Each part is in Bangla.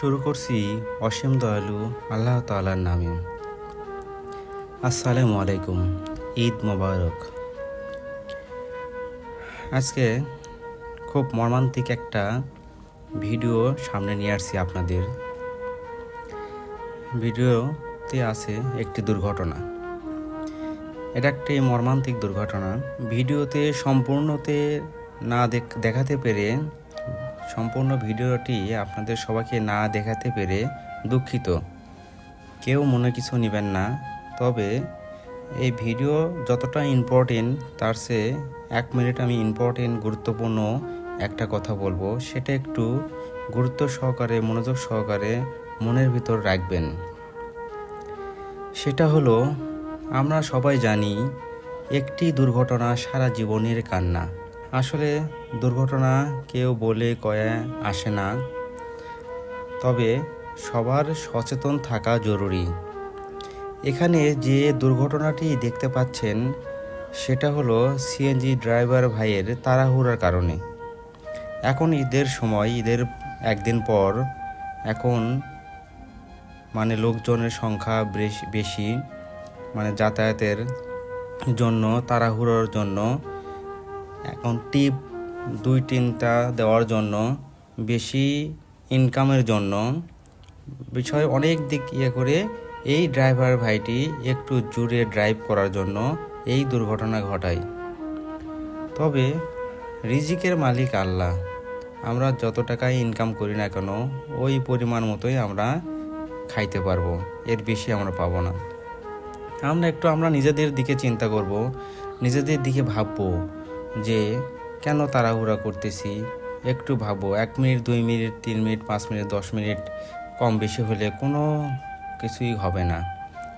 শুরু করছি অসীম দয়ালু আল্লাহ তালার নামে। আসসালামু আলাইকুম, ঈদ মোবারক। আজকে খুব মর্মান্তিক একটা ভিডিও সামনে নিয়ে আসছি আপনাদের। ভিডিওতে আছে একটি দুর্ঘটনা। এটা একটি মর্মান্তিক দুর্ঘটনা। ভিডিওতে সম্পূর্ণতে না দেখ- দেখাতে পেরে সম্পূর্ণ ভিডিওটি আপনাদের সবাইকে না দেখাতে পেরে দুঃখিত। কেউ মনে কিছু নেবেন না, তবে এই ভিডিও যতটা ইম্পর্টেন্ট তার চেয়ে এক মিনিট আমি ইম্পর্টেন্ট গুরুত্বপূর্ণ একটা কথা বলব। সেটা একটু গুরুত্ব সহকারে, মনোযোগ সহকারে মনের ভিতর রাখবেন। সেটা হলো, আমরা সবাই জানি একটি দুর্ঘটনা সারা জীবনের কান্না। আসলে দুর্ঘটনা কেউ বলে কয়ে আসে না। তবে সবার সচেতন থাকা জরুরি। এখানে যে দুর্ঘটনাটি দেখতে পাচ্ছেন, সেটা হলো সিএনজি ড্রাইভার ভাইয়ের তাড়াহুড়ার কারণে। এখন ঈদের সময়, ঈদের একদিন পর এখন মানে লোকজনের সংখ্যা বেশ- মানে যাতায়াতের জন্য, তাড়াহুড়োর জন্য এখন টিপ দুই তিনটা দেওয়ার জন্য, বেশি ইনকামের জন্য। বিষয় অনেক দিক ইয়ে করে এই ড্রাইভার ভাইটি একটু জুড়ে ড্রাইভ করার জন্য এই দুর্ঘটনা ঘটায়। তবে রিজিকের মালিক আল্লাহ। আমরা যত টাকায় ইনকাম করি না কেন, ওই পরিমাণ মতোই আমরা খাইতে পারব, এর বেশি আমরা পাবো না। আমরা একটু আমরা নিজেদের দিকে চিন্তা করব, নিজেদের দিকে ভাববো। যে, কেন তাড়াহুড়া করতেছি? একটু ভাববো এক মিনিট, দুই মিনিট, তিন মিনিট, পাঁচ মিনিট, দশ মিনিট কম বেশি হলে কোনো কিছুই হবে না।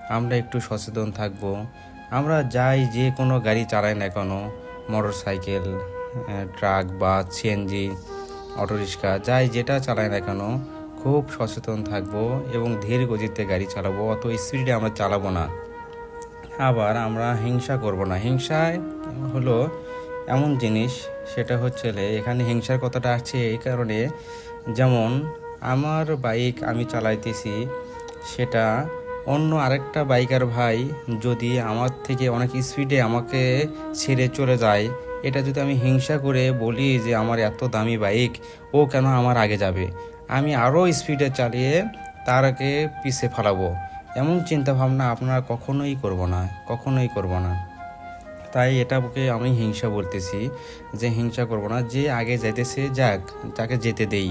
আমরা একটু সচেতন থাকব। আমরা যাই, যে কোনো গাড়ি চালাই না কেন motor cycle truck, bus, CNG autorickshaw যাই যেটা চালাই না কেন, খুব সচেতন থাকব এবং ধীর গতিতে গাড়ি চালাবো, অত স্পিডে আমরা চালাবো না। আবার আমরা হিংসা করব না। হিংসায় হলো এমন জিনিস, সেটা হচ্ছে এখানে হিংসার কথাটা আসছে এই কারণে, যেমন আমার বাইক আমি চালাইতেছি, সেটা অন্য আরেকটা বাইকার ভাই যদি আমার থেকে অনেক স্পিডে আমাকে ছেড়ে চলে যায়, এটা যদি আমি হিংসা করে বলি যে আমার এত দামি বাইক, ও কেন আমার আগে যাবে? আমি আরও স্পিডে চালিয়ে তার আগে পিছে ফেলাবো। এমন চিন্তাভাবনা আপনারা কখনোই করব না, কখনোই করব না। তাই এটা এটাকে আমি হিংসা বলতেছি, যে হিংসা করব না, যে আগে যাইতেছে যাক, তাকে যেতে দেই,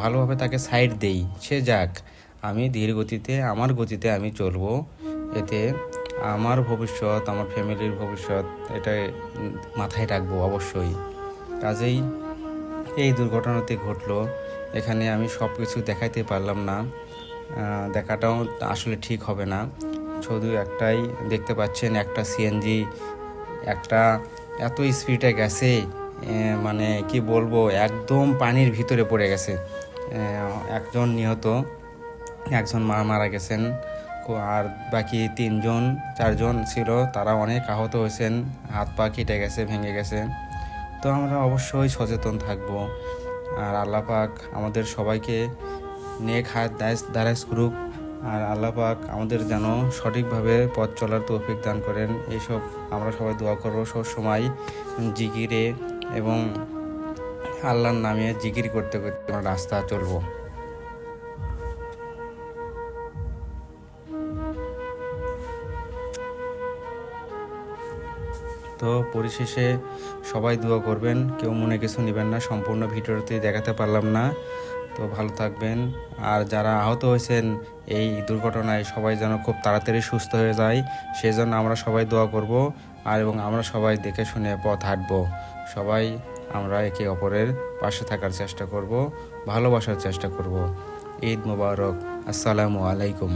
ভালোভাবে তাকে সাইড দেই, সে যাক, আমি ধীর গতিতে, আমার গতিতে আমি চলবো, এতে আমার ভবিষ্যৎ, আমার ফ্যামিলির ভবিষ্যৎ, এটা মাথায় রাখব অবশ্যই। কাজেই এই দুর্ঘটনাটি ঘটলো, এখানে আমি সব কিছু দেখাইতে পারলাম না দেখাটাও আসলে ঠিক হবে না। শুধু একটাই দেখতে পাচ্ছেন, একটা সিএনজি একটা এত স্পিডে গেছে মানে কি বলব, একদম পানির ভিতরে পড়ে গেছে। একজন নিহত, একজন মা মারা গেছেন। আর বাকি তিনজন, চারজন ছিল, তারা অনেক আহত হয়েছেন, হাত পা কেটে গেছে, ভেঙে গেছে। তো আমরা অবশ্যই সচেতন থাকব। আর আল্লাহ পাক আমাদের সবাইকে নেক হাত দায়স- দারাজ করুক। আর আল্লাহ পাক আমাদের যেন সঠিকভাবে পথ চলার তৌফিক দান করেন। এইসব আমরা সবাই দোয়া করব সব সময় জিকিরে এবং আল্লাহর নামে জিগির করতে করতে আমরা রাস্তা চলবো। তো পরিশেষে সবাই দোয়া করবেন, কেউ মনে কিছু নেবেন না, সম্পূর্ণ ভিডিওতে দেখাতে পারলাম না। তো ভালো থাকবেন। আর যারা আহত হয়েছেন এই দুর্ঘটনায় সবাই যেন খুব তাড়াতাড়ি সুস্থ হয়ে যায় সেই জন্য আমরা সবাই দোয়া করব আর এবং আমরা সবাই দেখে শুনে পথ হাঁটব। সবাই আমরা একে অপরের পাশে থাকার চেষ্টা করব, ভালোবাসার চেষ্টা করব। ঈদ মুবারক। আসসালামু আলাইকুম।